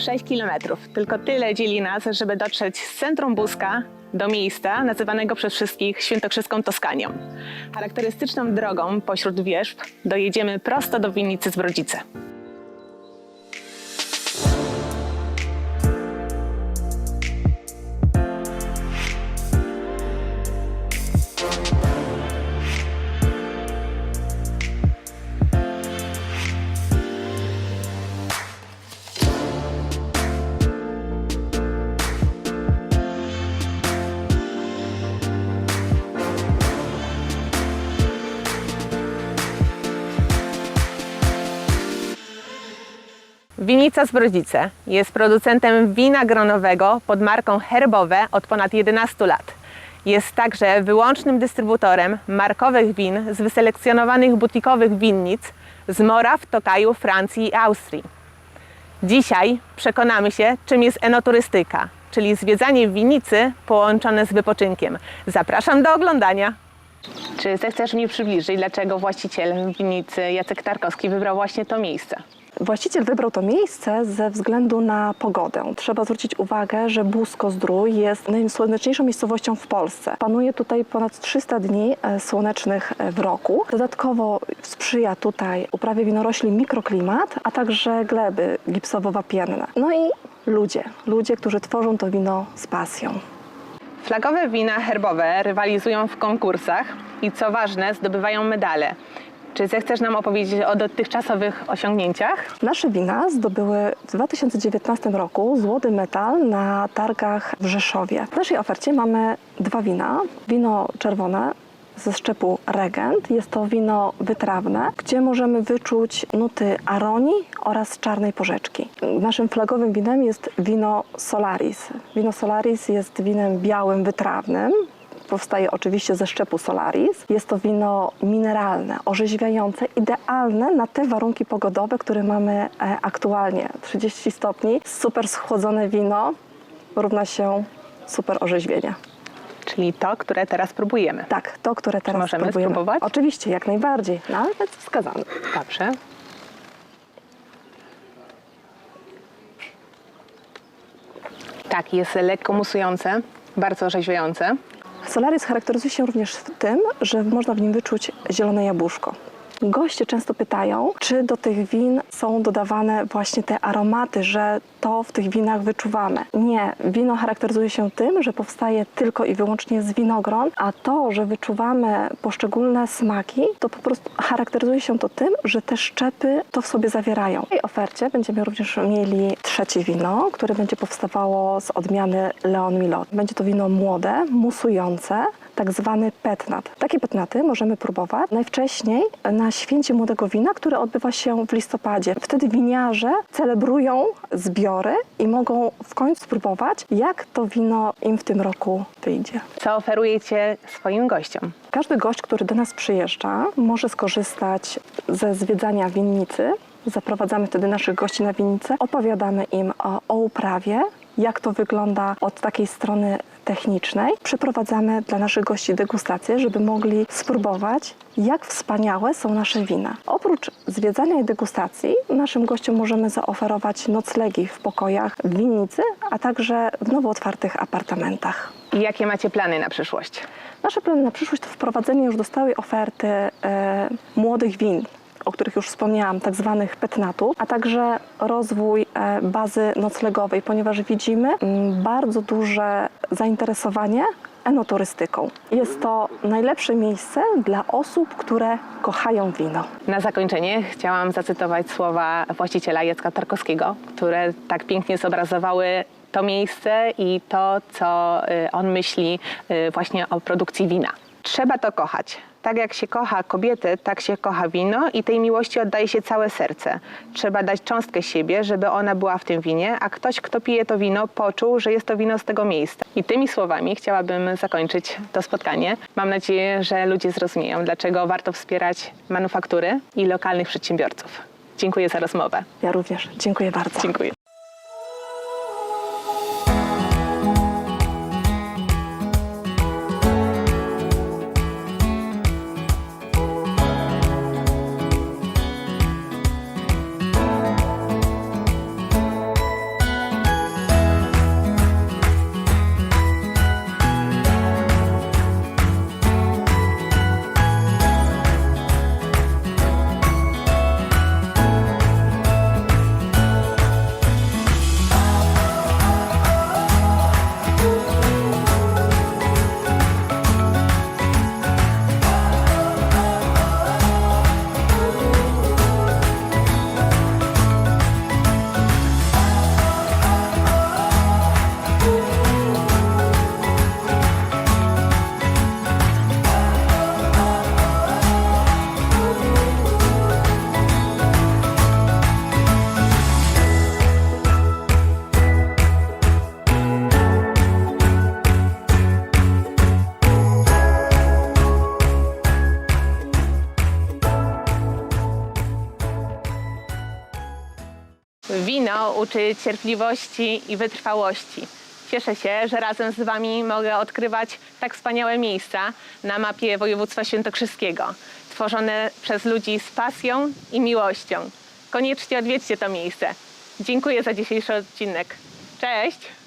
6 km. Tylko tyle dzieli nas, żeby dotrzeć z centrum Buska do miejsca nazywanego przez wszystkich świętokrzyską Toskanią. Charakterystyczną drogą pośród wierzb dojedziemy prosto do winnicy Zbrodzice. Winica Zbrodzice jest producentem wina gronowego pod marką Herbowe od ponad 11 lat. Jest także wyłącznym dystrybutorem markowych win z wyselekcjonowanych butikowych winnic z Moraw, Tokaju, Francji i Austrii. Dzisiaj przekonamy się, czym jest enoturystyka, czyli zwiedzanie winnicy połączone z wypoczynkiem. Zapraszam do oglądania. Czy zechcesz mi przybliżyć, dlaczego właściciel winnicy Jacek Tarkowski wybrał właśnie to miejsce? Właściciel wybrał to miejsce ze względu na pogodę. Trzeba zwrócić uwagę, że Busko-Zdrój jest najsłoneczniejszą miejscowością w Polsce. Panuje tutaj ponad 300 dni e, słonecznych e, w roku. Dodatkowo sprzyja tutaj uprawie winorośli mikroklimat, a także gleby gipsowo-wapienne. No i ludzie, ludzie, którzy tworzą to wino z pasją. Flagowe wina herbowe rywalizują w konkursach i co ważne, zdobywają medale. Czy zechcesz nam opowiedzieć o dotychczasowych osiągnięciach? Nasze wina zdobyły w 2019 roku złoty medal na targach w Rzeszowie. W naszej ofercie mamy dwa wina. Wino czerwone ze szczepu Regent. Jest to wino wytrawne, gdzie możemy wyczuć nuty aronii oraz czarnej porzeczki. Naszym flagowym winem jest wino Solaris. Wino Solaris jest winem białym, wytrawnym. Powstaje oczywiście ze szczepu Solaris. Jest to wino mineralne, orzeźwiające, idealne na te warunki pogodowe, które mamy e, aktualnie. 30 stopni, super schłodzone wino równa się super orzeźwienie. Czyli to, które teraz próbujemy. Tak, to, które teraz możemy próbujemy. spróbować? Oczywiście, jak najbardziej. Nawet wskazane. Dobrze. Tak, jest lekko musujące, bardzo orzeźwiające. Solaris charakteryzuje się również tym, że można w nim wyczuć zielone jabłuszko. Goście często pytają, czy do tych win są dodawane właśnie te aromaty, że to w tych winach wyczuwamy. Nie, wino charakteryzuje się tym, że powstaje tylko i wyłącznie z winogron, a to, że wyczuwamy poszczególne smaki, to po prostu charakteryzuje się to tym, że te szczepy to w sobie zawierają. W tej ofercie będziemy również mieli trzecie wino, które będzie powstawało z odmiany Leon Milot. Będzie to wino młode, musujące, tak zwany petnat. Takie petnaty możemy próbować najwcześniej na święcie młodego wina, które odbywa się w listopadzie. Wtedy winiarze celebrują zbiory i mogą w końcu spróbować, jak to wino im w tym roku wyjdzie. Co oferujecie swoim gościom? Każdy gość, który do nas przyjeżdża, może skorzystać ze zwiedzania winnicy. Zaprowadzamy wtedy naszych gości na winnicę, opowiadamy im o, o uprawie, jak to wygląda od takiej strony technicznej. Przeprowadzamy dla naszych gości degustację, żeby mogli spróbować, jak wspaniałe są nasze wina. Oprócz zwiedzania i degustacji, naszym gościom możemy zaoferować noclegi w pokojach w winnicy, a także w nowo otwartych apartamentach. I jakie macie plany na przyszłość? Nasze plany na przyszłość to wprowadzenie już do stałej oferty e, młodych win, o których już wspomniałam, tak zwanych petnatów, a także rozwój e, bazy noclegowej, ponieważ widzimy mm, bardzo duże zainteresowanie enoturystyką. Jest to najlepsze miejsce dla osób, które kochają wino. Na zakończenie chciałam zacytować słowa właściciela Jacka Tarkowskiego, które tak pięknie zobrazowały to miejsce i to, co y, on myśli y, właśnie o produkcji wina. Trzeba to kochać. Tak jak się kocha kobiety, tak się kocha wino i tej miłości oddaje się całe serce. Trzeba dać cząstkę siebie, żeby ona była w tym winie, a ktoś, kto pije to wino, poczuł, że jest to wino z tego miejsca. I tymi słowami chciałabym zakończyć to spotkanie. Mam nadzieję, że ludzie zrozumieją, dlaczego warto wspierać manufaktury i lokalnych przedsiębiorców. Dziękuję za rozmowę. Ja również. Dziękuję bardzo. Dziękuję. Wino uczy cierpliwości i wytrwałości. Cieszę się, że razem z Wami mogę odkrywać tak wspaniałe miejsca na mapie województwa świętokrzyskiego, tworzone przez ludzi z pasją i miłością. Koniecznie odwiedźcie to miejsce. Dziękuję za dzisiejszy odcinek. Cześć!